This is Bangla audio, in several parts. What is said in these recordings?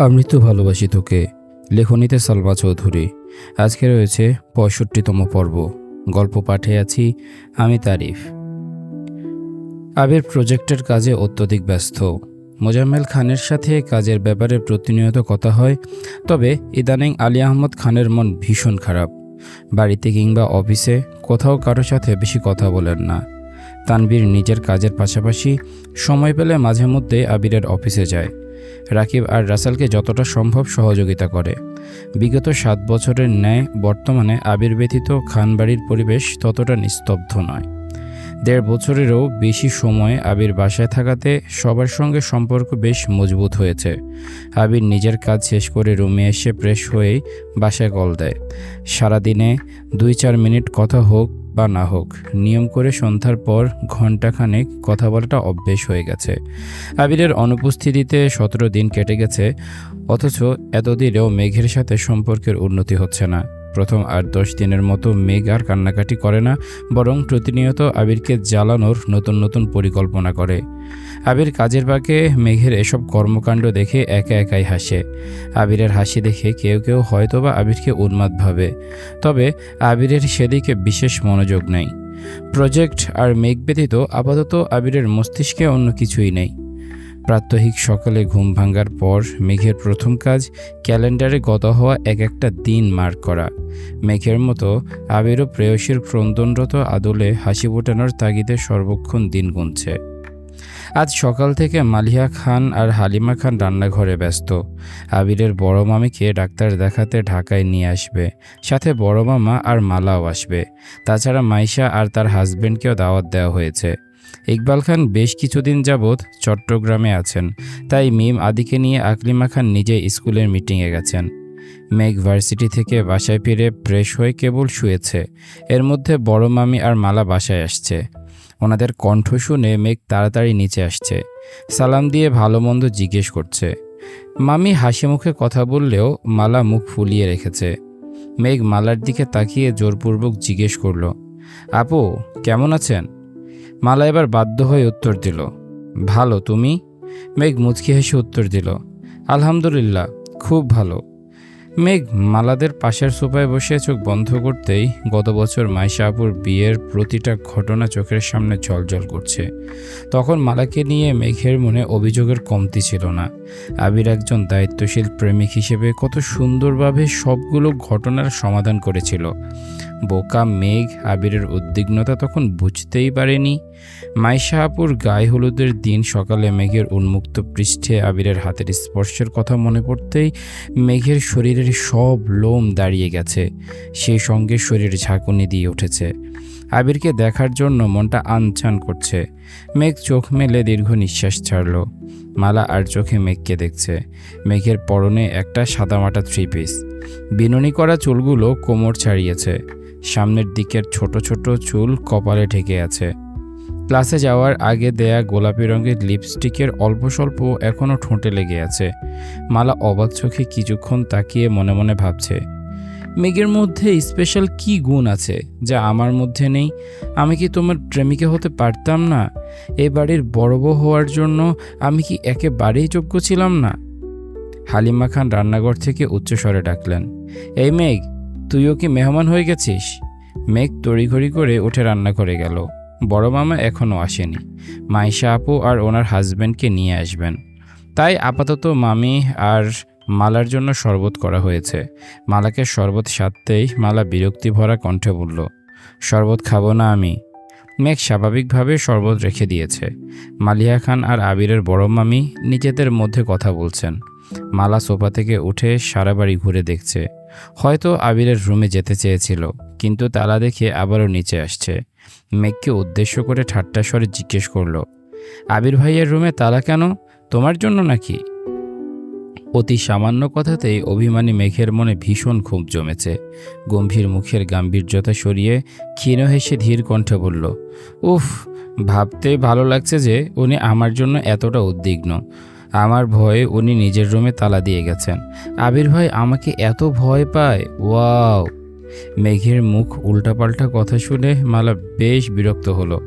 আমি তো ভালোবাসি তোকে, লেখনীতে সালমা চৌধুরী। আজকে রয়েছে পঁয়ষট্টিতম পর্ব। গল্প পাঠে আছি, আমি তারিফ। আবির প্রজেক্টের কাজে অত্যধিক ব্যস্ত। মোজাম্মেল খানের সাথে কাজের ব্যাপারে প্রতিনিয়ত কথা হয়, তবে ইদানিং আলী আহমদ খানের মন ভীষণ খারাপ। বাড়িতে কিংবা অফিসে কোথাও কারোর সাথে বেশি কথা বলেন না। তানবীর নিজের কাজের পাশাপাশি সময় পেলে মাঝে মধ্যে আবিরের অফিসে যায়। রাকিব আর রাসেলকে যতটা সম্ভব সহযোগিতা করে। বিগত সাত বছরের ন্যায় বর্তমানে আবির ব্যতীত খানবাড়ির পরিবেশ ততটা নিস্তব্ধ নয়। দেড় বছরেরও বেশি সময় আবির বাসায় থাকাতে সবার সঙ্গে সম্পর্ক বেশ মজবুত হয়েছে। আবির নিজের কাজ শেষ করে রুমে এসে ফ্রেশ হয়েই বাসায় কল দেয়। সারাদিনে দুই চার মিনিট কথা হোক বা না হোক, নিয়ম করে সন্ধ্যার পর ঘন্টাখানেক কথা বলাটা অভ্যেস হয়ে গেছে। আবিরের অনুপস্থিতিতে সতেরো দিন কেটে গেছে, অথচ এতদিনেও মেঘের সাথে সম্পর্কের উন্নতি হচ্ছে না। প্রথম আর দশ দিনের মতো মেঘ আর কান্নাকাটি করে না, বরং প্রতিনিয়ত আবিরকে জ্বালানোর নতুন নতুন পরিকল্পনা করে। আবির কাজের বাকে মেঘের এসব কর্মকাণ্ড দেখে একা একাই হাসে। আবিরের হাসি দেখে কেউ কেউ হয়তোবা আবিরকে উন্মাদ ভাবে, তবে আবিরের সেদিকে বিশেষ মনোযোগ নেই। প্রজেক্ট আর মেঘ ব্যতীত আপাতত আবিরের মস্তিষ্কে অন্য কিছুই নেই। প্রাত্যহিক সকালে ঘুম ভাঙার পর মেঘের প্রথম কাজ ক্যালেন্ডারে গত হওয়া এক একটা দিন মার্ক করা। মেঘের মতো আবিরও প্রেয়সীর ক্রন্দনরত আদলে হাসি ফোটানোর তাগিদে সর্বক্ষণ দিন গুনছে। আজ সকাল থেকে মালিহা খান আর হালিমা খান রান্নাঘরে ব্যস্ত। আবিরের বড় মামিকে ডাক্তার দেখাতে ঢাকায় নিয়ে আসবে। সাথে বড় মামা আর মালাও আসবে। তাছাড়া মাইশা আর তার হাজবেন্ডকেও দাওয়াত দেওয়া হয়েছে। ইকবাল খান বেশ কিছুদিন যাবৎ চট্টগ্রামে আছেন। তাই মিম আদিকে নিয়ে আকলিমা খান নিজে স্কুলের মিটিংয়ে গেছেন। মেঘ ভার্সিটি থেকে বাসায় ফিরে ফ্রেশ হয়ে কেবল শুয়েছে। এর মধ্যে বড় মামি আর মালা বাসায় আসছে। ওনাদের কণ্ঠ শুনে মেঘ তাড়াতাড়ি নিচে আসছে। সালাম দিয়ে ভালো মন্দ জিজ্ঞেস করছে। মামি হাসি মুখে কথা বললেও মালা মুখ ফুলিয়ে রেখেছে। মেঘ মালার দিকে তাকিয়ে জোরপূর্বক জিজ্ঞেস করল, আপু, কেমন আছেন? মালা এবার বাধ্য হয়ে উত্তর দিল, ভালো, তুমি? মেঘ মুচকি হেসে উত্তর দিল, আলহামদুলিল্লাহ, খুব ভালো। মেঘ মালাদের পাশের সোফায় বসে চোখ বন্ধ করতেই গত বছর মাইশা আপুর বিয়ের প্রতিটা ঘটনা চোখের সামনে জলজল করছে। তখন মালাকে নিয়ে মেঘের মনে অভিযোগের কমতি ছিল না। আবির একজন দায়িত্বশীল প্রেমিক হিসেবে কত সুন্দরভাবে সবগুলো ঘটনার সমাধান করেছিল। বোকা মেঘ আবিরের উদ্বিগ্নতা তখন বুঝতেই পারেনি। মাইশা আপুর গায়ে হলুদের দিন সকালে মেঘের উন্মুক্ত পৃষ্ঠে আবিরের হাতের স্পর্শের কথা মনে পড়তেই মেঘের শরীরের সব লোম দাঁড়িয়ে গেছে। সেই সঙ্গে শরীর ঝাঁকুনি দিয়ে উঠেছে। আবিরকে দেখার জন্য মনটা আনচান করছে। মেঘ চোখ মেলে দীর্ঘ নিঃশ্বাস ছাড়ল। মালা আর চোখে মেঘকে দেখছে। মেঘের পরনে একটা সাদামাটা থ্রি পিস বিনুনি করা চুলগুলো কোমর ছাড়িয়েছে। সামনের দিকের ছোট ছোট চুল কপালে ঢেকে আছে। ক্লাসে যাওয়ার আগে দেয়া গোলাপি রঙের লিপস্টিকের অল্প স্বল্প এখনও ঠোঁটে লেগে আছে। মালা অবাক চোখে কিছুক্ষণ তাকিয়ে মনে মনে ভাবছে, মেঘের মধ্যে স্পেশাল কি গুণ আছে যা আমার মধ্যে নেই? আমি কি তোমার প্রেমিকা হতে পারতাম না? এ বাড়ির বড় বউ হওয়ার জন্য আমি কি একেবারেই যোগ্য ছিলাম না? হালিমা খান রান্নাঘর থেকে উচ্চস্বরে ডাকলেন, এই মেঘ, তুইও কি মেহমান হয়ে গেছিস? মেঘ তড়িঘড়ি করে উঠে রান্নাঘরে গেল। বড় মামা এখনও আসেনি। মাইশা আপু আর ওনার হাজব্যান্ডকে নিয়ে আসবেন। তাই আপাতত মামি আর মালার জন্য শরবত করা হয়েছে। মালাকে শরবত সাধতেই মালা বিরক্তি ভরা কণ্ঠে বলল, শরবত খাব না আমি। মেঘ স্বাভাবিকভাবে শরবত রেখে দিয়েছে। মালিয়া খান আর আবিরের বড় মামি নিজেদের মধ্যে কথা বলছেন। মালা সোফা থেকে উঠে সারা বাড়ি ঘুরে দেখছে। হয়তো আবিরের রুমে যেতে চেয়েছিল, কিন্তু তালা দেখে আবারও নিচে আসছে। মেঘকে উদ্দেশ্য করে ঠাট্টা স্বরে জিজ্ঞেস করল, আবির ভাইয়ের রুমে তালা কেন? তোমার জন্য নাকি? অতি সামান্য কথাতেই অভিমানী মেঘের মনে ভীষণ ক্ষোভ জমেছে। গম্ভীর মুখের গাম্ভীর্যতা সরিয়ে ক্ষীণ হেসে ধীর কণ্ঠে বলল, উফ, ভাবতে ভালো লাগছে যে উনি আমার জন্য এতটা উদ্বিগ্ন। আমার ভয়ে উনি নিজের রুমে তালা দিয়ে গেছেন। আবির ভাই আমাকে এত ভয় পায়। ওয়াও! মেঘের মুখ উল্টাপাল্টা কথা শুনে মালা বেশ বিরক্ত হলো।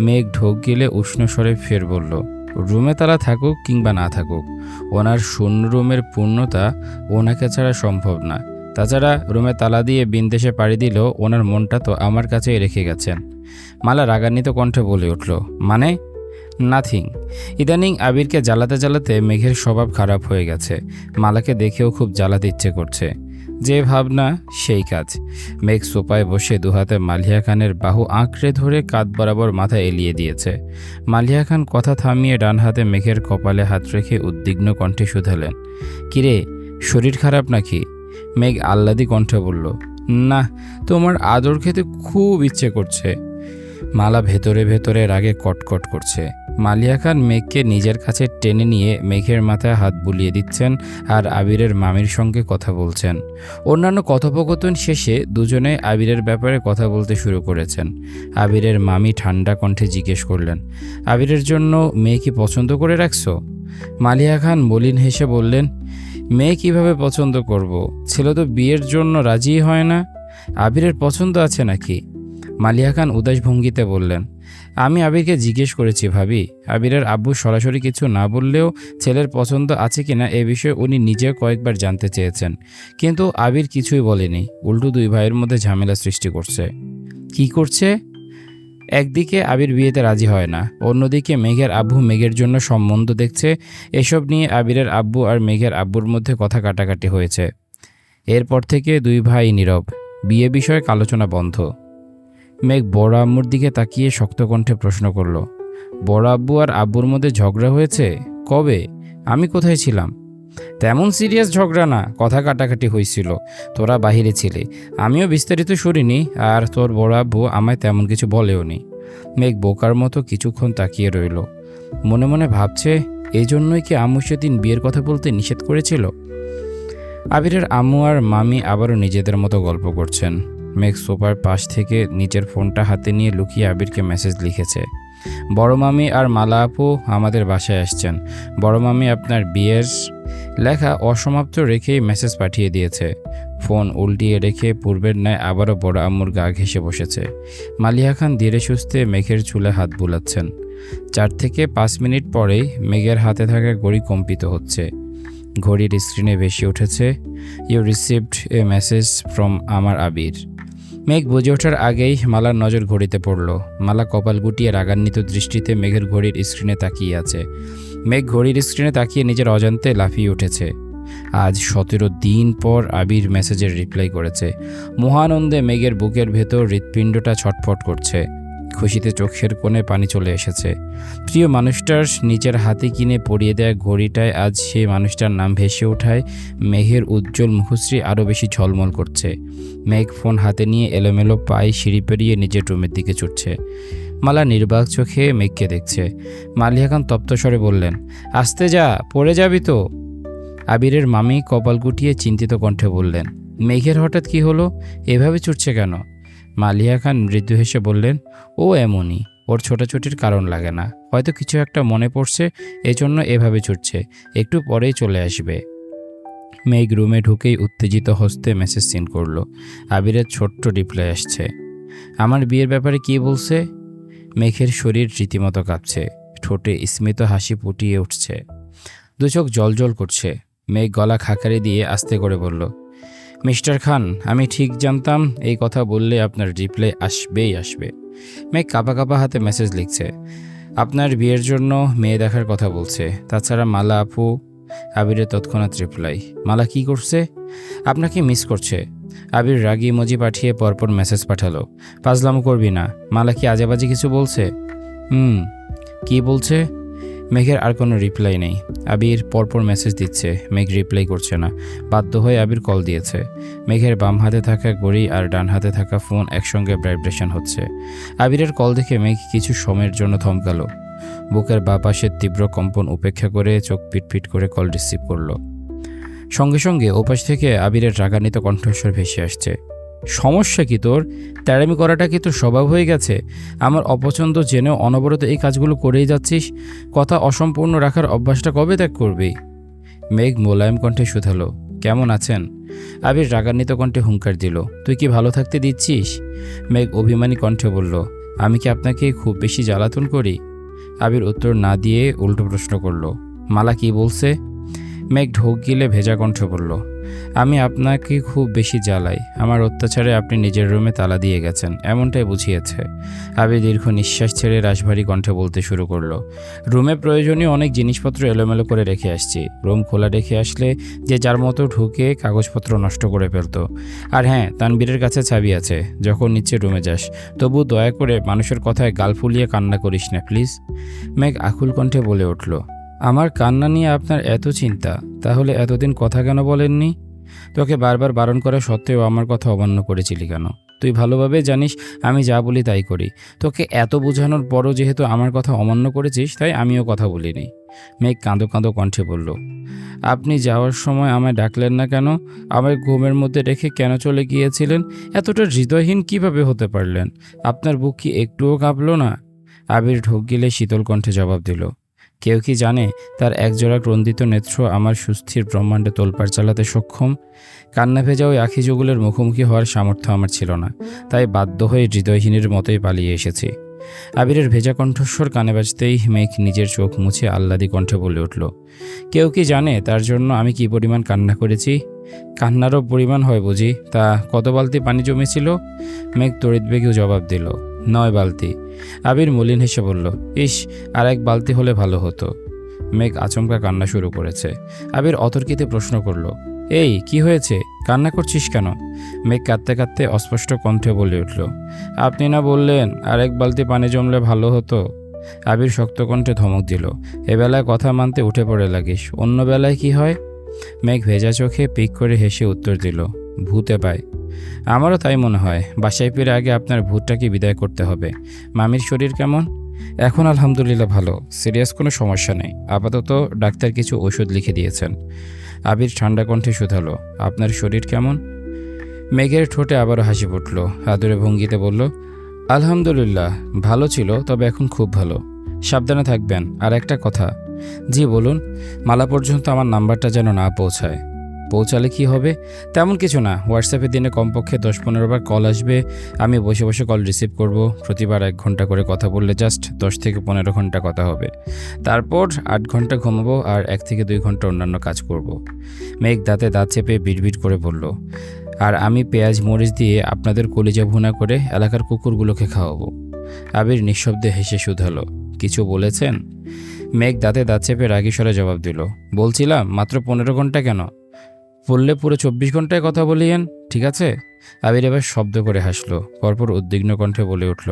মেঘ ঢোক গেলে উষ্ণ স্বরে ফের বলল, রুমে তালা থাকুক কিংবা না থাকুক, ওনার শূন্য রুমের পূর্ণতা ওনাকে ছাড়া সম্ভব না। তাছাড়া রুমে তালা দিয়ে বিন্দেশে পাড়ি দিলেও ওনার মনটা তো আমার কাছেই রেখে গেছেন। মালা রাগান্বিত কণ্ঠে বলে উঠল মানে? নাথিং। ইদানিং আবিরকে জ্বালাতে জ্বালাতে মেঘের স্বভাব খারাপ হয়ে গেছে। মালাকে দেখেও খুব জ্বালাতে ইচ্ছে করছে। যে ভাবনা, সেই কাজ। মেঘ সোপায় বসে দুহাতে মালিয়া খানের বাহু আঁকড়ে ধরে কাঁধ বরাবর মাথা এলিয়ে দিয়েছে। মালিয়া খান কথা থামিয়ে ডান হাতে মেঘের কপালে হাত রেখে উদ্বিগ্ন কণ্ঠে শুধালেন, কিরে, শরীর খারাপ নাকি? মেঘ আহ্লাদি কণ্ঠে বলল, না, তোমার আদর খেতে খুব ইচ্ছে করছে। মালা ভেতরে ভেতরে রাগে কটকট করছে। মালিয়া খান মেঘকে নিজের কাছে টেনে নিয়ে মেঘের মাথায় হাত বুলিয়ে দিচ্ছেন আর আবিরের মামির সঙ্গে কথা বলছেন। অন্যান্য কথোপকথন শেষে দুজনে আবিরের ব্যাপারে কথা বলতে শুরু করেছেন। আবিরের মামি ঠান্ডা কণ্ঠে জিজ্ঞেস করলেন, আবিরের জন্য মেয়ে কি পছন্দ করে রাখছো? মালিয়া খান মলিন হেসে বললেন, মেয়ে কীভাবে পছন্দ করব? ছেলে তো বিয়ের জন্য রাজিই হয় না। আবিরের পছন্দ আছে নাকি? মালিয়া খান উদাস ভঙ্গিতে বললেন আমি আবিরকে জিজ্ঞেস করেছি, ভাবি, আবিরের আব্বু সরাসরি কিছু না বললেও ছেলের পছন্দ আছে কিনা এ বিষয়ে উনি নিজে কয়েকবার জানতে চেয়েছেন। কিন্তু আবির কিছুই বলেনি। উল্টো দুই ভাইয়ের মধ্যে ঝামেলা সৃষ্টি করছে। কি করছে? একদিকে আবির বিয়েতে রাজি হয় না, অন্যদিকে মেঘের আব্বু মেঘের জন্য সম্বন্ধ দেখছে। এসব নিয়ে আবিরের আব্বু আর মেঘের আব্বুর মধ্যে কথা কাটাকাটি হয়েছে। এরপর থেকে দুই ভাই নীরব। বিয়ে বিষয়ক আলোচনা বন্ধ। মেঘ বড় আম্মুর দিকে তাকিয়ে শক্ত কণ্ঠে প্রশ্ন করল, বড় আব্বু আর আব্বুর মধ্যে ঝগড়া হয়েছে? কবে? আমি কোথায় ছিলাম? তেমন সিরিয়াস ঝগড়া না, কথা কাটাকাটি হয়েছিল। তোরা বাহিরে ছিলে। আমিও বিস্তারিত শুনিনি, আর তোর বড় আব্বু আমায় তেমন কিছু বলেও নি। মেঘ বোকার মতো কিছুক্ষণ তাকিয়ে রইল। মনে মনে ভাবছে, এই জন্যই কি আম্মু সেদিন বিয়ের কথা বলতে নিষেধ করেছিল? আবিরের আম্মু আর মামি আবারও নিজেদের মতো গল্প করছেন। মেঘ সোফার পাশ থেকে নিজের ফোনটা হাতে নিয়ে লুকিয়ে আবিরকে মেসেজ লিখেছে, বড় মামি আর মালা আপু আমাদের বাসায় আসছেন। বড় মামি আপনার বিয়ের লেখা অসমাপ্ত রেখেই মেসেজ পাঠিয়ে দিয়েছে। ফোন উল্টিয়ে রেখে পূর্বের ন্যায় আবারও বড় আম্মুর গা ঘেসে বসেছে। মালিয়া খান ধীরে সুস্থে মেঘের চুলে হাত বুলাচ্ছেন। চার থেকে পাঁচ মিনিট পরেই মেঘের হাতে থাকা ঘড়ি কম্পিত হচ্ছে। ঘড়ির স্ক্রিনে ভেসে উঠেছে you received a message from আমার আবির মেঘ বুঝে ওঠার আগেই মালার নজর ঘড়িতে পড়ল। মালা কপাল গুটিয়ে রাগান্বিত দৃষ্টিতে মেঘের ঘড়ির স্ক্রিনে তাকিয়ে আছে। মেঘ ঘড়ির স্ক্রিনে তাকিয়ে নিজের অজান্তে লাফিয়ে উঠেছে। আজ সতেরো দিন পর আবির মেসেজের রিপ্লাই করেছে। মহানন্দে মেঘের বুকের ভেতর হৃৎপিণ্ডটা ছটফট করছে। খুশিতে চোখের কোণে পানি চলে এসেছে। প্রিয় মানুষটার নিজের হাতে কিনে পরিয়ে দেয়া ঘড়িটায় আজ সেই মানুষটার নাম ভেসে ওঠায়। মেঘের উজ্জ্বল মুখশ্রী আরও বেশি ঝলমল করছে। মেঘ ফোন হাতে নিয়ে এলোমেলো পায়ে সিঁড়ি পেরিয়ে নিজের রুমের দিকে ছুটছে। মালা নির্বাক চোখে মেঘকে দেখছে। মালিয়া খান তপ্তস্বরে বললেন, আসতে যা, পড়ে যাবি তো। আবিরের মামি কপাল গুটিয়ে চিন্তিত কণ্ঠে বললেন, মেঘের হঠাৎ কি হলো? এভাবে ছুটছে কেন? মালিয়া খান মৃদু হেসে বললেন, ও এমনই, ওর ছোটাছুটির কারণ লাগে না। হয়তো কিছু একটা মনে পড়ছে, এজন্য এভাবে ছুটছে, একটু পরেই চলে আসবে। মেঘ রুমে ঢুকেই উত্তেজিত হস্তে মেসেজ সিন করল। আবিরের ছোট্ট রিপ্লাই আসছে, আমার বিয়ের ব্যাপারে কি বলছে? মেঘের শরীর রীতিমতো কাঁপছে, ঠোঁটে স্মিত হাসি ফুটিয়ে উঠছে। দু চোখ জলজল করছে। মেঘ গলা খাকারি দিয়ে আস্তে করে বলল মিস্টার খান, আমি ঠিক জানতাম এই কথা বললে আপনার রিপ্লাই আসবেই আসবে। মেয়ে কাপা কাপা হাতে মেসেজ লিখছে। আপনার বিয়ের জন্য মেয়ে দেখার কথা বলছে। তাছাড়া মালা আপু, আবিরের তৎক্ষণাৎ রিপ্লাই মালা কি করছে? আপনাকে মিস করছে। আবির রাগি মজি পাঠিয়ে পরপর মেসেজ পাঠালো। পাজলামো করবি না। মালা কি আজেবাজে কিছু বলছে? হুম। কি বলছে? মেঘের আর কোনো রিপ্লাই নেই। আবির পরপর মেসেজ দিচ্ছে, মেঘ রিপ্লাই করছে না। বাধ্য হয়ে আবির কল দিয়েছে। মেঘের বাম হাতে থাকা ঘড়ি আর ডান হাতে থাকা ফোন একসঙ্গে ভাইব্রেশন হচ্ছে। আবিরের কল দেখে মেঘ কিছু সময়ের জন্য থমকালো। বুকের বা পাশের তীব্র কম্পন উপেক্ষা করে চোখ পিটপিট করে কল রিসিভ করল। সঙ্গে সঙ্গে ওপাশ থেকে আবিরের রাগান্বিত কণ্ঠস্বর ভেসে আসছে। সমস্যা কি তোর? তেড়ামি করাটা কি তোর স্বভাব হয়ে গেছে? আমার অপছন্দ জেনেও অনবরত এই কাজগুলো করেই যাচ্ছিস? কথা অসম্পূর্ণ রাখার অভ্যাসটা কবে ত্যাগ করবি? মেঘ মোলায়েম কণ্ঠে শুধালো। কেমন আছেন? আবির রাগান্বিত কণ্ঠে হুঙ্কার দিল। তুই কি ভালো থাকতে দিচ্ছিস? মেঘ অভিমানী কণ্ঠে বলল, আমি কি আপনাকে খুব বেশি জ্বালাতন করি? আবির উত্তর না দিয়ে উল্টো প্রশ্ন করল, মালা কি বলছে? মেঘ ঢোক গিলে ভেজা কণ্ঠে বলল আমি আপনাকে খুব বেশি জ্বালাই। আমার অত্যাচারে আপনি নিজের রুমে তালা দিয়ে গেছেন, এমনটাই বুঝিয়েছে। আবি দীর্ঘ নিঃশ্বাস ছেড়ে রাশভারী কণ্ঠে বলতে শুরু করল, রুমে প্রয়োজনীয় অনেক জিনিসপত্র এলোমেলো করে রেখে আসছি। রুম খোলা রেখে আসলে যে যার মতো ঢুকে কাগজপত্র নষ্ট করে ফেলতো। আর হ্যাঁ তানবীরের কাছে চাবি আছে, যখন নিচে রুমে যাস। তবু দয়া করে মানুষের কথায় গাল ফুলিয়ে কান্না করিস না, প্লিজ। মেঘ আকুল কণ্ঠে বলে উঠল আমার কান্না নিয়ে আপনার এত চিন্তা, তাহলে এতদিন কথা কেন বলেননি? তোকে বারবার বারণ করা সত্ত্বেও আমার কথা অমান্য করেছিলি কেন? তুই ভালোভাবে জানিস, আমি যা বলি তাই করি। তোকে এত বোঝানোর পরও যেহেতু আমার কথা অমান্য করেছিস, তাই আমিও কথা বলিনি। মেঘ কাঁদো কাঁদো কণ্ঠে বলল, আপনি যাওয়ার সময় আমায় ডাকলেন না কেন? আমায় ঘুমের মধ্যে রেখে কেন চলে গিয়েছিলেন? এতটা হৃদয়হীন কীভাবে হতে পারলেন? আপনার বুক কি একটুও কাঁপলো না? আবির ঢোক গিলে শীতল কণ্ঠে জবাব দিল কেউ কি জানে তার একজোড়া ক্রন্দিত নেত্র আমার সুস্থির ব্রহ্মাণ্ডে তোলপাড় চালাতে সক্ষম? কান্না ভেজা ওই আখি যুগলের মুখোমুখি হওয়ার সামর্থ্য আমার ছিল না, তাই বাধ্য হয়ে হৃদয়হীনের মতোই পালিয়ে এসেছি। আবিরের ভেজা কণ্ঠস্বর কানে বাজতেই মেঘ নিজের চোখ মুছে আহ্লাদি কণ্ঠে বলে উঠল, কেউ কি জানে তার জন্য আমি কি পরিমাণ কান্না করেছি? কান্নারও পরিমাণ হয় বুঝি, তা কত বালতি পানি জমেছিল? মেঘ তড়িৎ বেগেও জবাব দিল নয় বালতি। আবির মলিন হেসে বলল, ইস, আর এক বালতি হলে ভালো হতো। মেঘ আচমকা কান্না শুরু করেছে। আবির অতর্কিতে প্রশ্ন করল, এই, কি হয়েছে? কান্না করছিস কেন? মেঘ কাঁদতে কাঁদতে অস্পষ্ট কণ্ঠে বলে উঠল, আপনি না বললেন আর এক বালতি পানি জমলে ভালো হতো? আবির শক্ত কণ্ঠে ধমক দিল এবেলায় কথা মানতে উঠে পড়ে লাগিস, অন্য বেলায় কি হয়? মেঘ ভেজা চোখে পিক করে হেসে উত্তর দিল, ভূতে পায়। আমারও তাই মনে হয়, বাসায় ফিরে আগে আপনার ভূতটাকে বিদায় করতে হবে। মামির শরীর কেমন? এখন আলহামদুলিল্লাহ ভালো, সিরিয়াস কোনো সমস্যা নেই। আপাতত ডাক্তার কিছু ওষুধ লিখে দিয়েছেন। আবির ঠান্ডা কণ্ঠে শুধালো, আপনার শরীর কেমন? মেঘের ঠোঁটে আবারও হাসি ফুটল, আদরে ভঙ্গিতে বলল, আলহামদুলিল্লাহ, ভালো ছিল, তবে এখন খুব ভালো। সাবধানে থাকবেন, আর একটা কথা, জি বলুন, মালা পর্যন্ত আমার নাম্বারটা যেন না পৌঁছায়। পৌঁছালে কি হবে? তেমন কিছু না। হোয়াটসঅ্যাপে দিনে কমপক্ষে দশ পনেরো বার কল আসবে। আমি বসে বসে কল রিসিভ করব। প্রতিবার এক ঘণ্টা করে কথা বললে জাস্ট দশ থেকে পনেরো ঘণ্টা কথা হবে। তারপর আট ঘণ্টা ঘুমাবো আর এক থেকে দুই ঘণ্টা অন্যান্য কাজ করব। মেঘ দাঁতে দাঁত চেপে বিড়বিড় করে বলল, আর আমি পেঁয়াজ, মরিচ দিয়ে আপনাদের কলিজা ভুনা করে এলাকার কুকুরগুলোকে খাওয়াবো। আবির নিঃশব্দে হেসে শুধালো, কিছু বলেছেন? মেঘ দাঁতে দাঁত চেপে রাগি স্বরে জবাব দিল, বলছিলাম, মাত্র পনেরো ঘণ্টা কেন? বললে পুরো চব্বিশ ঘন্টায় কথা বলিয়েন, ঠিক আছে? আবির এবার শব্দ করে হাসলো, পরপর উদ্বিগ্ন কণ্ঠে বলে উঠল,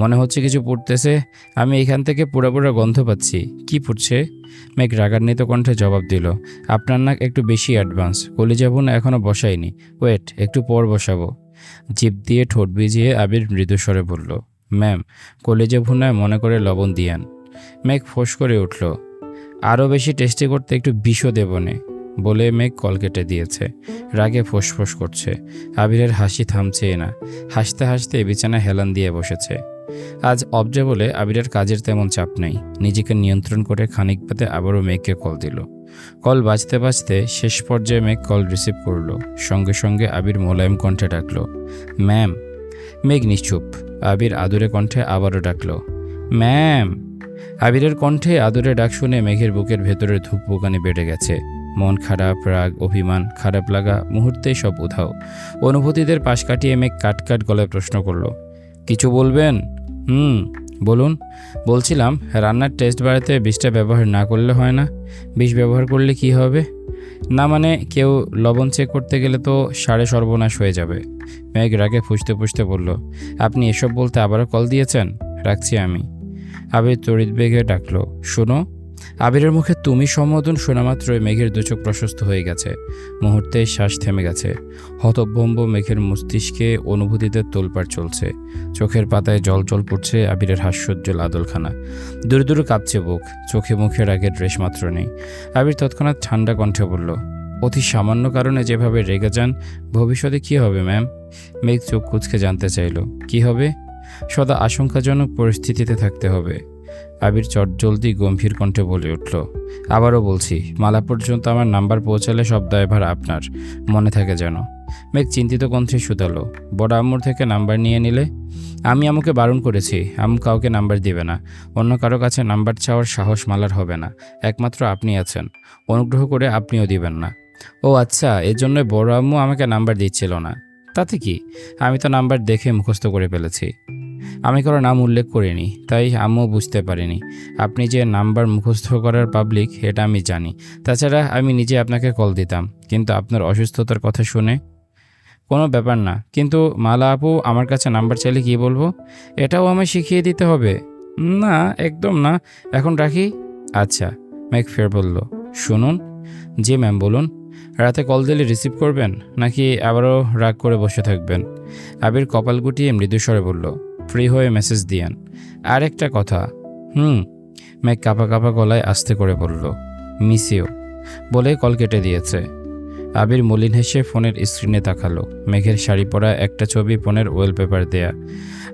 মনে হচ্ছে কিছু পড়তেছে আমি এখান থেকে পুরো পুরো গন্ধ পাচ্ছি, কি পড়ছে মেঘ রাগান্বিত কণ্ঠে জবাব দিল, আপনার নাক একটু বেশি অ্যাডভান্স কলিজা বোন এখনও বসাইনি ওয়েট একটু পর বসাবো। জিপ দিয়ে ঠোঁট ভিজিয়ে আবির মৃদুস্বরে বলল, ম্যাম, কলেজে ভুনায় মনে করে লবণ দিয়ান। মেঘ ফোঁস করে উঠল আরও বেশি টেস্টি করতে একটু বিষও দেবনে বলে মেঘ কল কেটে দিয়েছে। রাগে ফোঁস করছে। আবিরের হাসি থামছে না। হাসতে হাসতে বিছানা হেলান দিয়ে বসেছে। আজ অবজে বলে আবিরের কাজের তেমন চাপ নেই। নিজেকে নিয়ন্ত্রণ করে খানিক পাতে আবারও মেঘকে কল দিল। কল বাজতে বাজতে শেষ পর্যায়ে মেঘ কল রিসিভ করল। সঙ্গে সঙ্গে আবির মোলায়েম কণ্ঠে ডাকল, ম্যাম। মেঘ নিশ্চুপ। আবির আদুরে কণ্ঠে আবারও ডাকলো, ম্যাম। আবিরের কণ্ঠে আদুরে ডাক শুনে মেঘের বুকের ভেতরে ধূপপুকানি বেড়ে গেছে। মন খারাপ, রাগ, অভিমান, খারাপ লাগা মুহূর্তেই সব উধাও। অনুভূতিদের পাশ কাটিয়ে মেঘ কাট কাট গলায় প্রশ্ন করল, কিছু বলবেন? হুম, বলুন। বলছিলাম, রান্নার টেস্ট বাড়াতে বিষটা ব্যবহার না করলে হয় না। বিষ ব্যবহার করলে কি হবে? না মানে কেউ লবণ চেক করতে গেলে তো সাড়ে সর্বনাশ হয়ে যাবে। মেঘ রাগে ফুসতে ফুসতে বলল, আপনি এসব বলতে আবারও কল দিয়েছেন? রাখছি আমি। আবির তড়িৎ বেগে ডাকলো, শোনো আবিরের মুখে তুমি সম্বোধন শোনা মাত্রই মেঘের দুচোখ প্রশস্ত হয়ে গেছে। মুহূর্তে শ্বাস থেমে গেছে। হতভম্ব মেঘের মস্তিষ্কে অনুভূতিতে তোলপাড় চলছে। চোখের পাতায় জল জল পড়ছে আবিরের হাস্যোজ্জ্বল আদলখানা। দূরে দূরে কাঁপছে বুক। চোখে মুখে রাগের ড্রেস মাত্র নেই। আবির তৎক্ষণাৎ ঠান্ডা কণ্ঠে বলল, অতি সামান্য কারণে যেভাবে রেগে যান, ভবিষ্যতে কি হবে, ম্যাম? মেঘ চোখ কুচকে জানতে চাইল, কি হবে? সদা আশঙ্কাজনক পরিস্থিতিতে থাকতে হবে। আবির চটজলদি গম্ভীর কণ্ঠে বলে উঠল, আবারও বলছি, মালা পর্যন্ত আমার নাম্বার পৌঁছালে সব দায়ভার আপনার। মনে থাকে যেন। মেঘ চিন্তিত কণ্ঠে শুধালো, বড় আম্মুর থেকে নাম্বার নিয়ে নিলে? আমি আমাকে বারণ করেছি, আম্মু কাউকে নাম্বার দিবে না। অন্য কারও কাছে নাম্বার চাওয়ার সাহস মালার হবে না, একমাত্র আপনি আছেন। অনুগ্রহ করে আপনিও দিবেন না। ও আচ্ছা এর জন্য বড় আম্মু আমাকে নাম্বার দিচ্ছিল না। তাতে কি? আমি তো নাম্বার দেখে মুখস্থ করে ফেলেছি। আমি কারও নাম উল্লেখ করিনি, তাই আম্মু বুঝতে পারিনি। আপনি যে নাম্বার মুখস্থ করার পাবলিক এটা আমি জানি। তাছাড়া আমি নিজে আপনাকে কল দিতাম, কিন্তু আপনার অসুস্থতার কথা শুনে কোনো ব্যাপার না। কিন্তু মালা আপু, আমার কাছে নাম্বার চাইলে কি বলব? এটাও আমায় শিখিয়ে দিতে হবে। না, একদম না। এখন রাখি? আচ্ছা ম্যাক ফের বলল। শুনুন। জি ম্যাম, বলুন। রাতে কল দিলে রিসিভ করবেন, নাকি আবারও রাগ করে বসে থাকবেন? আবির কপাল গুটিয়ে মৃদুস্বরে বলল। ফ্রি হয়ে মেসেজ দিয়েন। আর একটা কথা, হুম ম্যাক কাপা কাপা গলায় আস্তে করে বলল মিসিও বলে কল কেটে দিয়েছে। আবির মলিন হেসে ফোনের স্ক্রিনে তাকালো। মেঘের শাড়ি পরা একটা ছবি ফোনের ওয়েলপেপার দেয়া।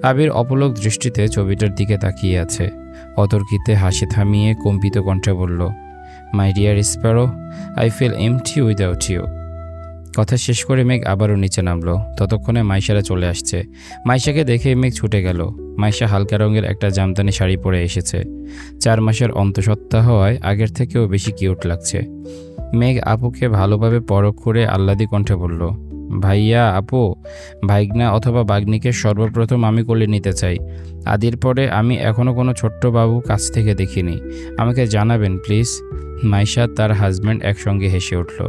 আবির অপলক দৃষ্টিতে ছবিটার দিকে তাকিয়ে আছে। অতর্কিতে হাসি থামিয়ে কম্পিত কণ্ঠে বলল my dear sparrow I feel empty without you কথা শেষ করে মেঘ আবারও নিচে নামলো। ততক্ষণে মাইশারা চলে আসছে। মাইশাকে দেখে মেঘ ছুটে গেল। মাইশা হালকা রঙের একটা জামদানি শাড়ি পরে এসেছে। চার মাসের অন্তঃসত্ত্বা হওয়ায় আগের থেকেও বেশি কিউট লাগছে। মেঘ আপুকে ভালোভাবে পরখ করে আহ্লাদি কণ্ঠে বলল ভাইয়া, আপু, ভাইগনা অথবা বাগ্নিকে সর্বপ্রথম আমি কোলে নিতে চাই। আদির পরে আমি এখনও কোনো ছোট্ট বাবু কাছ থেকে দেখিনি। আমাকে জানাবেন, প্লিজ। মাইশা তার হাজব্যান্ড একসঙ্গে হেসে উঠল।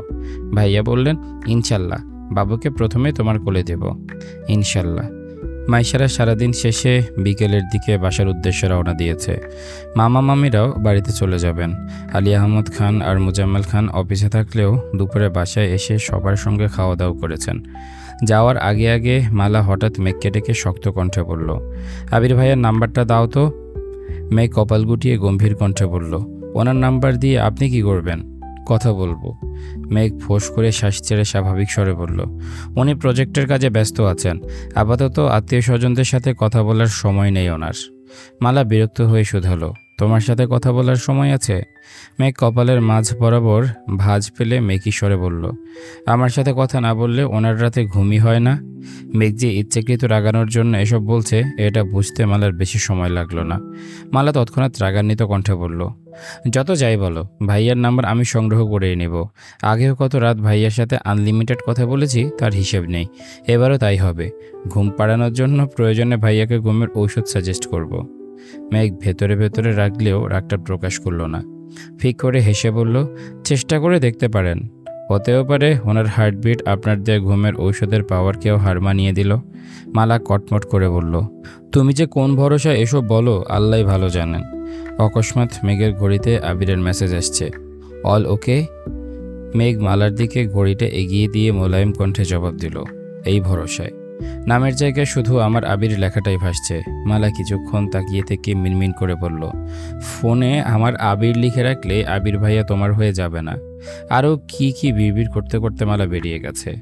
ভাইয়া বললেন, ইনশাল্লাহ, বাবুকে প্রথমে তোমার কোলে দেব। ইনশাল্লাহ। মাইশারা সারাদিন শেষে বিকেলের দিকে বাসার উদ্দেশ্যে রওনা দিয়েছে। মামা মামিরাও বাড়িতে চলে যাবেন। আলী আহমদ খান আর মুজাম্মেল খান অফিসে থাকলেও দুপুরে বাসায় এসে সবার সঙ্গে খাওয়া দাওয়া করেছেন। যাওয়ার আগে আগে মালা হঠাৎ মেঘকে ডেকে শক্ত কণ্ঠে বলল, আবির ভাইয়ের নাম্বারটা দাও তো। মেঘ কপাল গুটিয়ে গম্ভীর কণ্ঠে বলল, ওনার নাম্বার দিয়ে আপনি কি করবেন? কথা বলব। মেঘ ফোঁস করে শ্বাস ছেড়ে স্বাভাবিক স্বরে বলল, উনি প্রজেক্টের কাজে ব্যস্ত আছেন। আপাতত আত্মীয় স্বজনদের সাথে কথা বলার সময় নেই ওনার। মালা বিরক্ত হয়ে শুধালো। তোমার সাথে কথা বলার সময় আছে? মেঘ কপালের মাঝ বরাবর ভাঁজ ফেলে মেকিস্বরে বলল, আমার সাথে কথা না বললে ওনার রাতে ঘুমই হয় না? মেঘ যে ইচ্ছাকৃত রাগানোর জন্য এসব বলছে, এটা বুঝতে মালার বেশি সময় লাগল না। মালা তৎক্ষণাৎ রাগান্বিত কণ্ঠে বলল, যত যাই বলো, ভাইয়ার নাম্বার আমি সংগ্রহ করেই নেব। আগেও কত রাত ভাইয়ার সাথে আনলিমিটেড কথা বলেছি, তার হিসেব নেই। এবারও তাই হবে। ঘুম পাড়ানোর জন্য প্রয়োজনে ভাইয়াকে ঘুমের ঔষধ সাজেস্ট করব। মেঘ ভেতরে ভেতরে রাখলেও রাগটা প্রকাশ করল না। ফিক করে হেসে বলল, চেষ্টা করে দেখতে পারেন। হতেও পারে ওনার হার্টবিট আপনার দেয়া ঘুমের ঔষধের পাওয়ারকেও হার মানিয়ে দিল। মালা কটমট করে বলল, তুমি যে কোন ভরসা এসব বলো, আল্লাহ ভালো জানেন। অকস্মাৎ মেঘের ঘড়িতে আবিরের মেসেজ আসছে, অল ওকে? মেঘ মালার দিকে ঘড়িটা এগিয়ে দিয়ে মোলায়েম কণ্ঠে জবাব দিল, এই ভরসায়। নামের জায়গায় শুধু আমার আবির লেখাটাই ভাসছে। মালা কিছুক্ষণ তাকিয়ে থেকে মিনমিন করে বলল, ফোনে আমার আবির লিখে রাখলে আবির ভাইয়া তোমার হয়ে যাবে না। আরও কি কি বিড়বিড় করতে করতে মালা বেরিয়ে গেছে।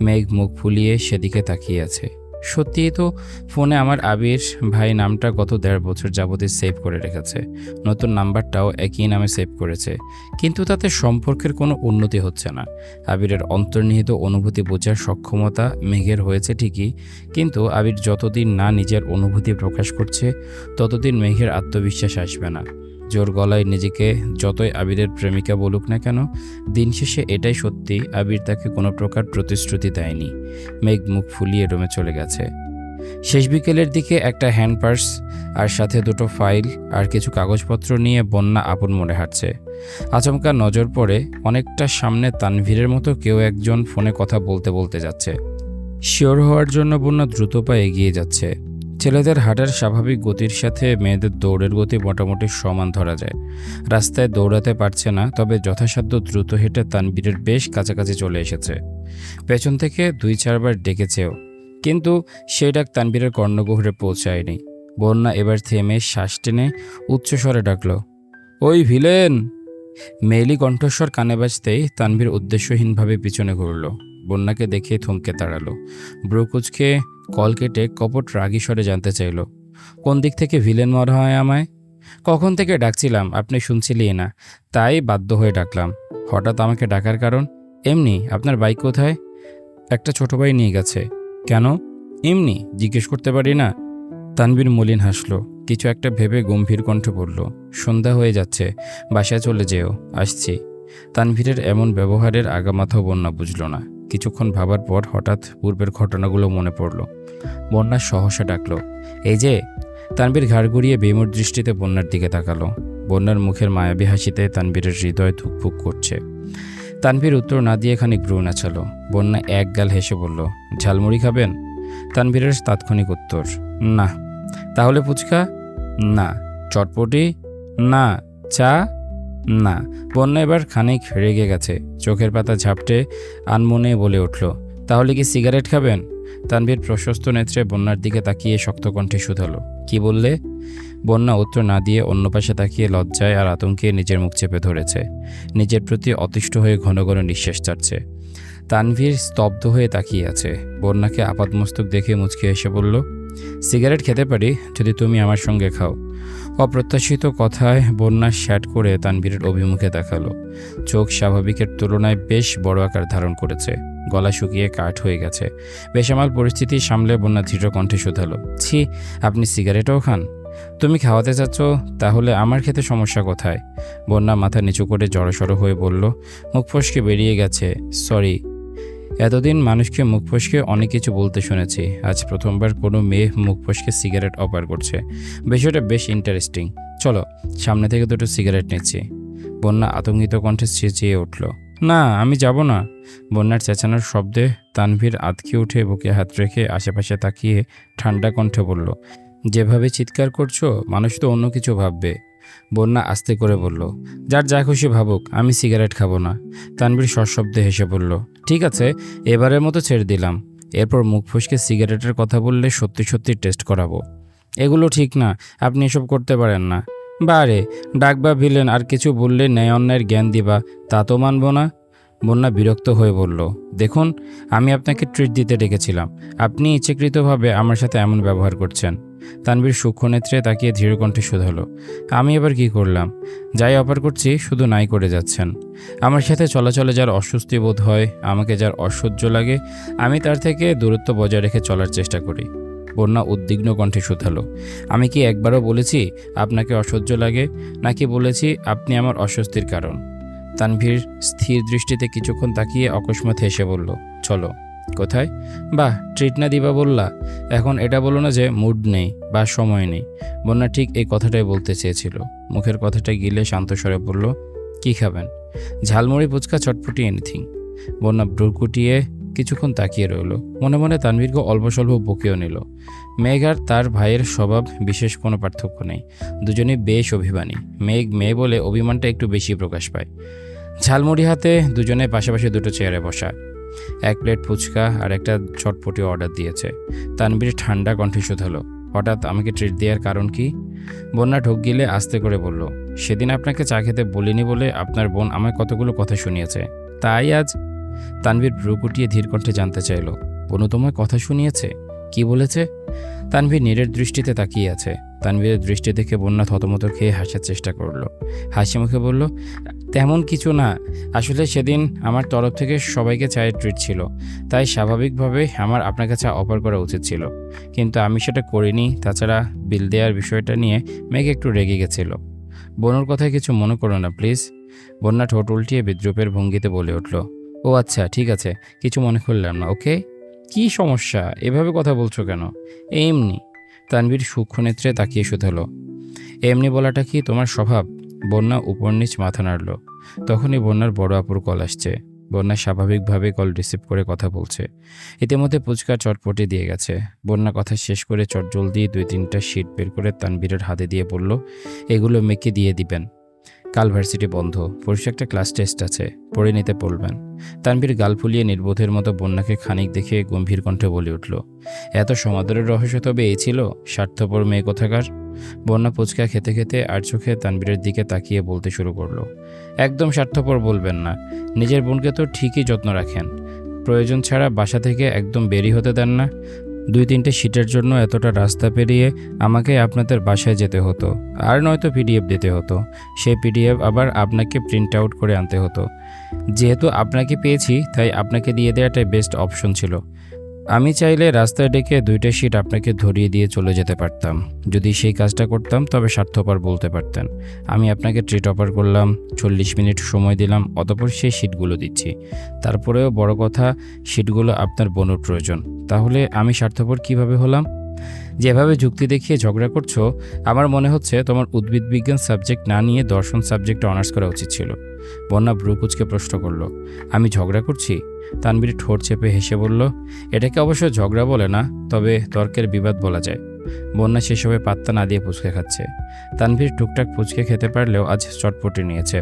মেঘ মুখ ফুলিয়ে সেদিকে তাকিয়ে আছে। সত্যিই তো ফোনে আমার আবির ভাই নামটা গত দেড় বছর যাবতীয় সেভ করে রেখেছে। নতুন নাম্বারটাও একই নামে সেভ করেছে। কিন্তু তাতে সম্পর্কের কোনো উন্নতি হচ্ছে না। আবিরের অন্তর্নিহিত অনুভূতি বোঝার সক্ষমতা মেঘের হয়েছে ঠিকই, কিন্তু আবির যতদিন না নিজের অনুভূতি প্রকাশ করছে, ততদিন মেঘের আত্মবিশ্বাস আসবে না। জোর গলায় নিজেকে যতই আবিরের প্রেমিকা বলুক না কেন, দিন শেষে এটাই সত্যি, আবির তাকে কোনো প্রকার প্রতিশ্রুতি দেয়নি। মেঘ মুখ ফুলিয়ে রোমে চলে গেছে। শেষ বিকেলের দিকে একটা হ্যান্ড পার্স আর সাথে দুটো ফাইল আর কিছু কাগজপত্র নিয়ে বন্যা আপন মনে হাঁটছে। আচমকা নজর পড়ে অনেকটা সামনে তানভীরের মতো কেউ একজন ফোনে কথা বলতে বলতে যাচ্ছে। শিওর হওয়ার জন্য বন্যা দ্রুত পায়ে এগিয়ে যাচ্ছে। ছেলেদের হাঁটার স্বাভাবিক গতির সাথে মেয়েদের দৌড়ের গতি মোটামুটি সমান ধরা যায়। রাস্তায় দৌড়াতে পারছে না, তবে যথাসাধ্য দ্রুত হেঁটে তানবীরের বেশ কাছাকাছি চলে এসেছে। পেছন থেকে দুই চারবার ডেকেছেও, কিন্তু সেই ডাক তানবীরের কর্ণগহরে পৌঁছায়নি। বন্যা এবার থেমে শ্বাস টেনে উচ্চস্বরে ডাকল, ওই ভিলেন! মেয়েলি কণ্ঠস্বর কানে বাজতেই তানবীর উদ্দেশ্যহীনভাবে পিছনে ঘুরল। বন্যাকে দেখে থমকে দাঁড়াল। ব্রুকুচকে কল কেটে কপট রাগী স্বরে জানতে চাইল, কোন দিক থেকে ভিলেন মরা হয় আমায়? কখন থেকে ডাকছিলাম? আপনি শুনছিলি না। তাই বাধ্য হয়ে ডাকলাম। হঠাৎ আমাকে ডাকার কারণ? এমনি। আপনার বাইক কোথায়? একটা ছোট ভাই নিয়ে গেছে। কেন? এমনি। জিজ্ঞেস করতে পারি না? তানবীর মলিন হাসলো। কিছু একটা ভেবে গম্ভীর কণ্ঠে বলল, সন্ধ্যা হয়ে যাচ্ছে। বাসায় চলে যেও। আসছি। তানভীরের এমন ব্যবহারের আগামাথাও বন্যা বুঝল না। কিছুক্ষণ ভাবার পর হঠাৎ পূর্বের ঘটনাগুলো মনে পড়ল। বন্যা সহসা ডাকলো। এই যে? তানবীর ঘাড় ঘুরিয়ে বেমুর দৃষ্টিতে বন্যার দিকে তাকালো। বন্যার মুখের মায়াবী হাসিতে তানবীরের হৃদয় ধুকফুক করছে। তানভীর উত্তর না দিয়ে খানিক ভ্রু নাচালো। বন্যা এক গাল হেসে বলল, ঝালমুড়ি খাবেন? তানভীরের তাৎক্ষণিক উত্তর, না। তাহলে ফুচকা? না। চটপটি? না। চা? না, বন্যা এবার খানিক রেগে গেছে। চোখের পাতা ঝাপটে আনমনে বলে উঠল, তাহলে কি সিগারেট খাবেন? তানভীর প্রশস্ত নেত্রে বন্যার দিকে তাকিয়ে শক্ত কণ্ঠে শুধালো, কি বললে? বন্যা উত্তর না দিয়ে অন্য পাশে তাকিয়ে লজ্জায় আর আতঙ্কে নিজের মুখ চেপে ধরেছে, নিজের প্রতি অতিষ্ঠ হয়ে ঘন ঘন নিঃশ্বাস ছাড়ছে। তানভীর স্তব্ধ হয়ে তাকিয়ে আছে, বন্যাকে আপাতমস্তক দেখে মুচকে এসে বলল, সিগারেট খেতে পারি, যদি তুমি আমার সঙ্গে খাও। অপ্রত্যাশিত কথায় বন্যা শ্যাট করে তানভীরের অভিমুখে দেখাল। চোখ স্বাভাবিকের তুলনায় বেশ বড় আকার ধারণ করেছে। গলা শুকিয়ে কাঠ হয়ে গেছে। বেসামাল পরিস্থিতি সামলে বন্যা দৃঢ় কণ্ঠে শুধালো। ছি, আপনি সিগারেটও খান? তুমি খাওয়াতে চাচ্ছ? তাহলে আমার খেতে সমস্যা কোথায়? বন্যা মাথা নিচু করে জড়সড় হয়ে বলল, মুখ ফসকে বেরিয়ে গেছে। সরি এতদিন মানুষকে মুখ ফসকে অনেক কিছু বলতে শুনেছি। আজ প্রথমবার কোনো মেয়ে মুখ ফসকে সিগারেট অফার করছে। বিষয়টা বেশ ইন্টারেস্টিং চলো, সামনে থেকে দুটো সিগারেট নিচ্ছি। বন্যা আতঙ্কিত কণ্ঠে চেঁচিয়ে উঠল। না, আমি যাব না। বন্যার চেঁচানোর শব্দে তানভীর আতকে উঠে বুকে হাত রেখে আশেপাশে তাকিয়ে ঠান্ডা কণ্ঠে বলল, যেভাবে চিৎকার করছ, মানুষ তো অন্য কিছু ভাববে। বন্যা আস্তে করে বলল, যার যা খুশি ভাবুক, আমি সিগারেট খাব না। তানবীর সশব্দে হেসে বলল, ঠিক আছে, এবারের মতো ছেড়ে দিলাম। এরপর মুখ ফুসকে সিগারেটের কথা বললে সত্যি সত্যি টেস্ট করাবো। এগুলো ঠিক না, আপনি এসব করতে পারেন না। বারে, ডাকবা ভিলেন আর কিছু বললে ন্যায় অন্যায়ের জ্ঞান দিবা, তা তো মানব না। বন্যা বিরক্ত হয়ে বলল, দেখুন, আমি আপনাকে ট্রিট দিতে ডেকেছিলাম। আপনি ইচ্ছাকৃতভাবে আমার সাথে এমন ব্যবহার করছেন তানবীর সূক্ষ্ম নেত্রে তাকিয়ে ধীর কণ্ঠে শুধালো, আমি এবার কি করলাম? যাই অপার করছি, শুধু নাই করে যাচ্ছেন। আমার সাথে চলাচলে যার অস্বস্তি বোধ হয়, আমাকে যার অসহ্য লাগে, আমি তার থেকে দূরত্ব বজায় রেখে চলার চেষ্টা করি বন্যা উদ্বিগ্ন কণ্ঠে শুধালো, আমি কি একবারও বলেছি আপনাকে অসহ্য লাগে? নাকি বলেছি আপনি আমার অস্বস্তির কারণ? তানভীর স্থির দৃষ্টিতে কিছুক্ষণ তাকিয়ে অকস্মাৎ হেসে বলল, চলো, কোথায়? বাহ, ট্রিট না দিবা বললা। এখন এটা বলো না যে মুড নেই বা সময় নেই। বন্যা ঠিক এই কথাটাই বলতে চেয়েছিল। মুখের কথাটা গিলে শান্ত স্বরে বলল, কি খাবেন? ঝালমুড়ি, ফুচকা, চটপটি এনিথিং বন্যা ব্রুকুটিয়ে কিছুক্ষণ তাকিয়ে রইল। মনে মনে তানভীরকে অল্প স্বল্প বকেও নিল। মেঘ আর তার ভাইয়ের স্বভাব বিশেষ কোনো পার্থক্য নেই। দুজনেই বেশ অভিমানী। মেঘ মেয়ে বলে অভিমানটা একটু বেশি প্রকাশ পায়। ঝালমুড়ি হাতে দুজনে পাশাপাশি দুটো চেয়ারে বসা। এক প্লেট ফুচকা আর একটা চটপটি অর্ডার দিয়েছে। তানবীর ঠান্ডা কণ্ঠে শুধালো, হঠাৎ আমাকে ট্রিট দেওয়ার কারণ কি? বন্যা ঢোক গিলে আস্তে করে বলল, সেদিন আপনাকে চা খেতে বলিনি বলে আপনার বোন আমায় কতগুলো কথা শুনিয়েছে। তাই আজ? তানভীর ভ্রু কুটিয়ে ধীর কণ্ঠে জানতে চাইল, বনু তোমায় কথা শুনিয়েছে? কি বলেছে? তানভীর নীরের দৃষ্টিতে তাকিয়ে আছে। তানভীরের দৃষ্টি দেখে বন্যা থতমত খেয়ে হাসার চেষ্টা করল। হাসি মুখে বলল, তেমন কিছু না। আসলে সেদিন আমার তরফ থেকে সবাইকে চায়ের ট্রিট ছিল। তাই স্বাভাবিকভাবে আমার আপনার কাছে অফার করা উচিত ছিল। কিন্তু আমি সেটা করিনি। তাছাড়া বিল দেওয়ার বিষয়টা নিয়ে মেঘ একটু রেগে গেছিল। বনুর কথায় কিছু মনে করো না প্লিজ বন্যা ঠোঁট উল্টিয়ে বিদ্রুপের ভঙ্গিতে বলে উঠল, ও আচ্ছা ঠিক আছে। কিছু মনে করলাম না ওকে কি সমস্যা? এভাবে কথা বলছো কেন? এমনি। তানবীর সূক্ষ্ম নেত্রে তাকিয়ে শুধালো। এমনি বলাটা কি তোমার স্বভাব? বন্যা উপর নিচ মাথা নাড়ল। তখনই বন্যার বড় আপুর কল আসছে। বন্যা স্বাভাবিকভাবে কল রিসিভ করে কথা বলছে। ইতিমধ্যে পুচকা চটপটি দিয়ে গেছে। বন্যা কথা শেষ করে চট জলদি দুই তিনটা শিট বের করে তানবীরের হাতে দিয়ে বলল, এগুলো মেকে দিয়ে দিবেন। কাল ভার্সিটি বন্ধ। পরশু একটা ক্লাস টেস্ট আছে, পড়ে নিতে বলবেন। তানবীর গাল ফুলিয়ে নির্বোধের মতো বন্যাকে খানিক দেখে গম্ভীর কণ্ঠে বলে উঠল, এত সমাদরের রহস্য তবে এই ছিল? স্বার্থপর মেয়ে কোথাকার? বন্যা পুচকা খেতে খেতে আর চোখে তানবীরের দিকে তাকিয়ে বলতে শুরু করল, একদম স্বার্থপর বলবেন না। নিজের বোনকে তো ঠিকই যত্ন রাখেন। প্রয়োজন ছাড়া বাসা থেকে একদম বেরি হতে দেন না। দুই তিনটে সিটের জন্য এতটা রাস্তা পেরিয়ে আমাকে আপনাদের বাসায় যেতে হতো, আর নয়তো পিডিএফ দিতে হতো। সেই পিডিএফ আবার আপনাকে প্রিন্ট আউট করে আনতে হতো। যেহেতু আপনাকে পেয়েছি, তাই আপনাকে দিয়ে দেওয়াটাই বেস্ট অপশন ছিল। আমি চাইলে রাস্তায় ডেকে দুইটা সিট আপনাকে ধরিয়ে দিয়ে চলে যেতে পারতাম। যদি সেই কাজটা করতাম, তবে স্বার্থপর বলতে পারতেন। আমি আপনাকে ট্রিট অফার করলাম, চল্লিশ মিনিট সময় দিলাম, অতপর সেই সিটগুলো দিচ্ছি। তারপরেও বড় কথা সিটগুলো আপনার বোনের প্রয়োজন। তাহলে আমি স্বার্থপর কীভাবে হলাম? যেভাবে যুক্তি দেখিয়ে ঝগড়া করছ, আমার মনে হচ্ছে তোমার উদ্ভিদ বিজ্ঞান সাবজেক্ট না নিয়ে দর্শন সাবজেক্টে অনার্স করা উচিত ছিল। বন্যা ব্রুকুচকে প্রশ্ন করল, আমি ঝগড়া করছি? তানবীর ঠোঁট চেপে হেসে বলল, এটাকে অবশ্য ঝগড়া বলে না, তবে তর্কের বিবাদ বলা যায়। বন্যা সেসবে পাত্তা না দিয়ে পুচকে খাচ্ছে। তানভীর টুকটাক পুচকে খেতে পারলেও আজ চটপটি নিয়েছে,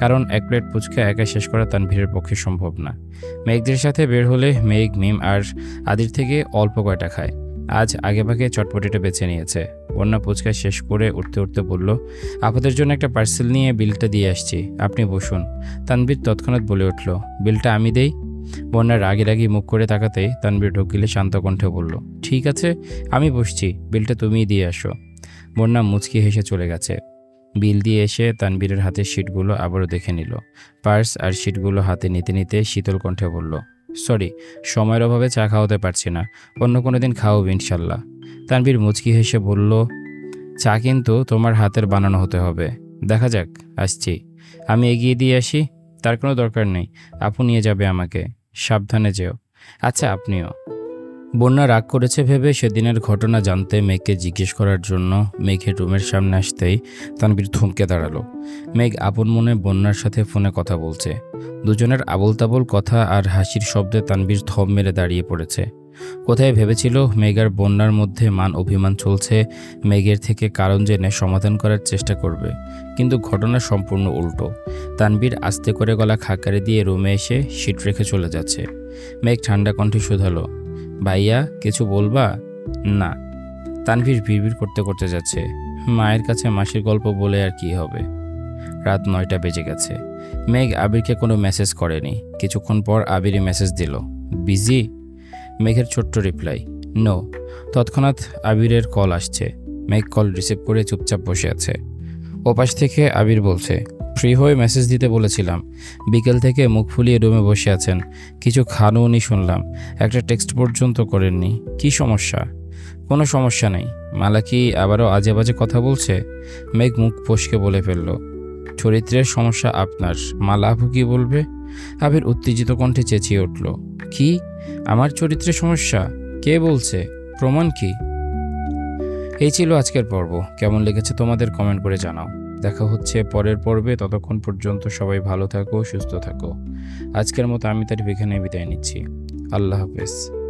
কারণ এক প্লেট পুচকে একা শেষ করা তানভীরের পক্ষে সম্ভব না। মেঘদের সাথে বের হলে মেঘ, মিম আর আদির থেকে অল্প কয়টা খায়। আজ আগেভাগে চটপটিটা বেছে নিয়েছে। বন্যা পুচকা শেষ করে উঠতে উঠতে বলল, আপনাদের জন্য একটা পার্সেল নিয়ে বিলটা দিয়ে আসছি, আপনি বসুন। তানভীর তৎক্ষণাৎ বলে উঠল, বিলটা আমি দেই? বন্যা রাগি রাগি মুখ করে তাকাতেই তানভীর ঢুকিলে শান্ত কণ্ঠে বলল, ঠিক আছে, আমি বসছি, বিলটা তুমিই দিয়ে আসো। বন্যা মুচকি হেসে চলে গেছে। বিল দিয়ে এসে তানবীরের হাতের শিটগুলো আবারও দেখে নিল। পার্স আর শিটগুলো হাতে নিতে নিতে শীতল কণ্ঠে বলল, সরি, সময়ের অভাবে চা খাওয়াতে পারছি না, অন্য কোনো দিন খাওয়াবো ইনশাল্লাহ। তানবীর মুচকি হেসে বলল, চা কিন্তু তোমার হাতের বানানো হতে হবে। দেখা যাক, আসছি। আমি এগিয়ে দিয়ে আসি তার কোনো দরকার নেই। আপু নিয়ে যাবে আমাকে। সাবধানে যেও। আচ্ছা আপনিও। বন্যা রাগ করেছে ভেবে সেদিনের ঘটনা জানতে মেঘকে জিজ্ঞেস করার জন্য মেঘের রুমের সামনে আসতেই তানবীর থমকে দাঁড়াল। মেঘ আপন মনে বন্যার সাথে ফোনে কথা বলছে। দুজনের আবল তাবল কথা আর হাসির শব্দে তানবীর থম মেরে দাঁড়িয়ে পড়েছে। কোথায় ভেবেছিল মেঘ আর বন্যার মধ্যে মান অভিমান চলছে, মেঘের থেকে কারণ জেনে সমাধান করার চেষ্টা করবে। কিন্তু ঘটনা সম্পূর্ণ উল্টো। তানবীর আস্তে করে গলা খাকারে দিয়ে রুমে এসে সিট রেখে চলে যাচ্ছে। মেঘ ঠান্ডা কণ্ঠে শুধালো, ভাইয়া, কিছু বলবা? না। তানভীর ভিড় করতে করতে যাচ্ছে, মায়ের কাছে মাসির গল্প বলে আর কি হবে? রাত নয়টা বেজে গেছে। মেঘ আবিরকে কোনো মেসেজ করেনি। কিছুক্ষণ পর আবিরই মেসেজ দিল, বিজি? মেঘের ছোট্ট রিপ্লাই নো তৎক্ষণাৎ আবিরের কল আসছে। মেঘ কল রিসিভ করে চুপচাপ বসে আছে। ওপাশ থেকে আবির বলছে ফ্রি হয়ে মেসেজ দিতে বলেছিলাম। বিকেল থেকে মুখ ফুলিয়ে রুমে বসে আছেন। কিছু খানও নি শুনলাম। একটা টেক্সট পর্যন্ত করেননি। কি সমস্যা? কোনো সমস্যা নেই। মালা কি আবারও আজে বাজে কথা বলছে? মেঘ মুখ ফসকে বলে ফেলল, চরিত্রের সমস্যা আপনার। মালা আপু কি বলবে? আবির উত্তেজিত কণ্ঠে চেঁচিয়ে উঠল, কি? আমার চরিত্রে সমস্যা। কে বলছে? প্রমাণ কি? এই ছিল আজকের পর্ব। কেমন লেগেছে তোমাদের কমেন্ট করে জানাও। দেখা হচ্ছে পরের পর্বে। ততক্ষণ পর্যন্ত সবাই ভালো থাকো, সুস্থ থাকো। আজকের মতো আমি তার এখানে বিদায় নিচ্ছি। আল্লাহ হাফেজ।